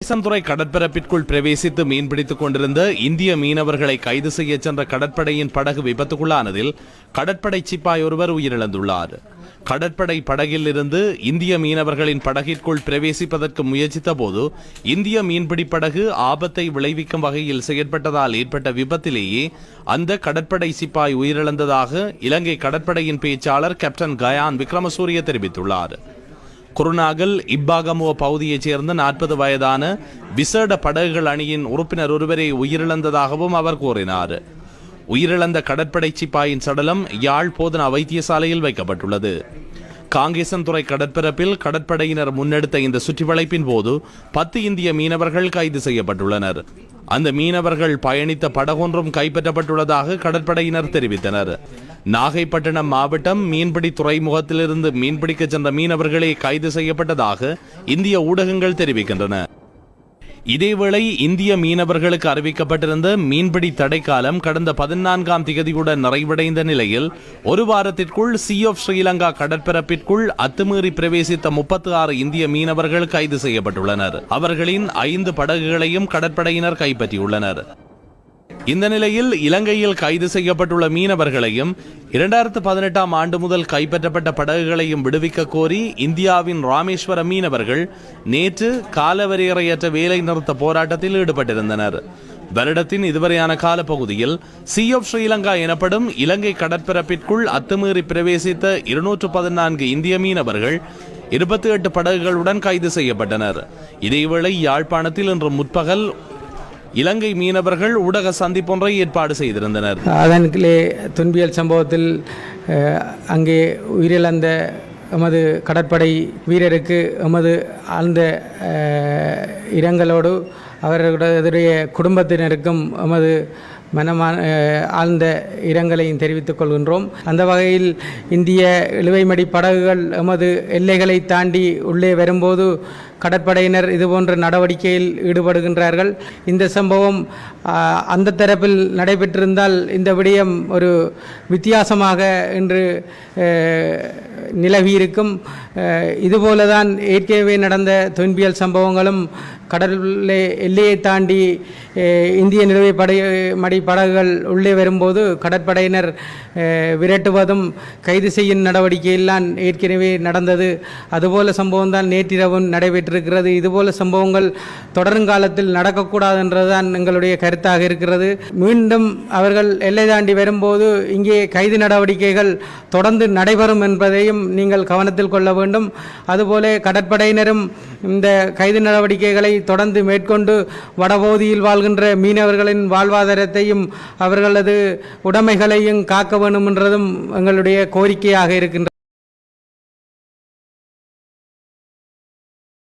தேசந்துறை கடற்பரப்பிற்குள் பிரவேசித்து மீன்பிடித்துக் கொண்டிருந்த இந்திய மீனவர்களை கைது செய்ய சென்ற கடற்படையின் படகு விபத்துக்குள்ளானதில் கடற்படை சிப்பாய் ஒருவர் உயிரிழந்துள்ளார். கடற்படை படகில் இருந்து இந்திய மீனவர்களின் படகிற்குள் பிரவேசிப்பதற்கு முயற்சித்த போது இந்திய மீன்பிடி படகு ஆபத்தை விளைவிக்கும் வகையில் செயற்பட்டதால் ஏற்பட்ட விபத்திலேயே அந்த கடற்படை சிப்பாய் உயிரிழந்ததாக இலங்கை கடற்படையின் பேச்சாளர் கேப்டன் கயான் விக்ரமசூரிய தெரிவித்துள்ளார். குருநாகல் இப்பாகமுவ பகுதியைச் சேர்ந்த நாற்பது வயதான விசேட படகுகள் அணியின் உறுப்பினர் ஒருவரை உயிரிழந்ததாகவும் அவர் கூறினார். உயிரிழந்த கடற்படை சிப்பாயின் சடலம் யாழ் போதனா வைத்தியசாலையில் வைக்கப்பட்டுள்ளது. காங்கேசன்துறை கடற்பரப்பில் கடற்படையினர் முன்னெடுத்த இந்த சுற்றிவளைப்பின் போது பத்து இந்திய மீனவர்கள் கைது செய்யப்பட்டுள்ளனர். அந்த மீனவர்கள் பயணித்த படகொன்றும் கைப்பற்றப்பட்டுள்ளதாக கடற்படையினர் தெரிவித்தனர். நாகைப்பட்டினம் மாவட்டம் மீன்பிடி துறைமுகத்திலிருந்து மீன்பிடிக்க சென்ற மீனவர்களே கைது செய்யப்பட்டதாக இந்திய ஊடகங்கள் தெரிவிக்கின்றன. இதேவேளை இந்திய மீனவர்களுக்கு அறிவிக்கப்பட்டிருந்த மீன்பிடி தடைக்காலம் கடந்த பதினான்காம் திகதியுடன் நிறைவடைந்த நிலையில் ஒரு வாரத்திற்குள் சி ஆஃப் ஸ்ரீலங்கா கடற்பரப்பிற்குள் அத்துமீறி பிரவேசித்த முப்பத்தி ஆறு இந்திய மீனவர்கள் கைது செய்யப்பட்டுள்ளனர். அவர்களின் ஐந்து படகுகளையும் கடற்படையினர் கைப்பற்றியுள்ளனர். இந்த நிலையில் இலங்கையில் கைது செய்யப்பட்டுள்ள மீனவர்களையும் இரண்டாயிரத்து பதினெட்டாம் ஆண்டு முதல் கைப்பற்றப்பட்ட படகுகளையும் விடுவிக்க கோரி இந்தியாவின் ராமேஸ்வர மீனவர்கள் நேற்று காலவரையறையற்ற வேலை நிறுத்த போராட்டத்தில் ஈடுபட்டிருந்தனர். வருடத்தின் இதுவரையான காலப்பகுதியில் சி ஆஃப் ஸ்ரீலங்கா எனப்படும் இலங்கை கடற்பரப்பிற்குள் அத்துமீறி பிரவேசித்த இருநூற்று பதினான்கு இந்திய மீனவர்கள் இருபத்தி எட்டு படகுகளுடன் கைது செய்யப்பட்டனர். இதேவேளை யாழ்ப்பாணத்தில் இன்று முற்பகல் இலங்கை மீனவர்கள் ஊடக சந்திப்பொன்றை ஏற்பாடு செய்திருந்தனர். அதன்கிலே துன்பியல் சம்பவத்தில் அங்கே உயிரிழந்த எமது கடற்படை வீரருக்கு எமது ஆழ்ந்த இரங்கலோடு அவர்களுடைய குடும்பத்தினருக்கும் எமது மனமான ஆழ்ந்த இரங்கலையும் தெரிவித்துக் கொள்கின்றோம். அந்த வகையில் இந்திய இழுவைமடி படகுகள் எமது எல்லைகளை தாண்டி உள்ளே வரும்போது கடற்படையினர் இதுபோன்ற நடவடிக்கையில் ஈடுபடுகின்றார்கள். இந்த சம்பவம் அந்த தரப்பில் நடைபெற்றிருந்தால் இந்த விடயம் ஒரு வித்தியாசமாக இன்று நிலவியிருக்கும். இதுபோல தான் ஏற்கனவே நடந்த துன்பியல் சம்பவங்களும் கடலிலே எல்லையை தாண்டி இந்திய நிலவை படை மடி படகுகள் உள்ளே வரும்போது கடற்படையினர் விரட்டுவதும் கைது செய்யும் நடவடிக்கையெல்லாம் ஏற்கனவே நடந்தது. அதுபோல சம்பவம் தான் நேற்றிரவும் நடைபெற்றிருக்கிறது. இதுபோல சம்பவங்கள் தொடருங்காலத்தில் நடக்கக்கூடாது என்றுதான் எங்களுடைய கருத்தாக இருக்கிறது. மீண்டும் அவர்கள் எல்லை தாண்டி வரும்போது இங்கே கைது நடவடிக்கைகள் தொடர்ந்து நடைபெறும் என்பதையும் நீங்கள் கவனத்தில் கொள்ள வேண்டும். அதுபோல கடற்படையினரும் இந்த கைது நடவடிக்கைகளை தொடர்ந்து மேற்கொண்டு வடபகுதியில் வாழ்கின்ற மீனவர்களின் வாழ்வாதாரத்தையும் அவர்களது உடைமைகளையும் காக்க வேண்டும் என்றதும் எங்களுடைய கோரிக்கையாக இருக்கின்றது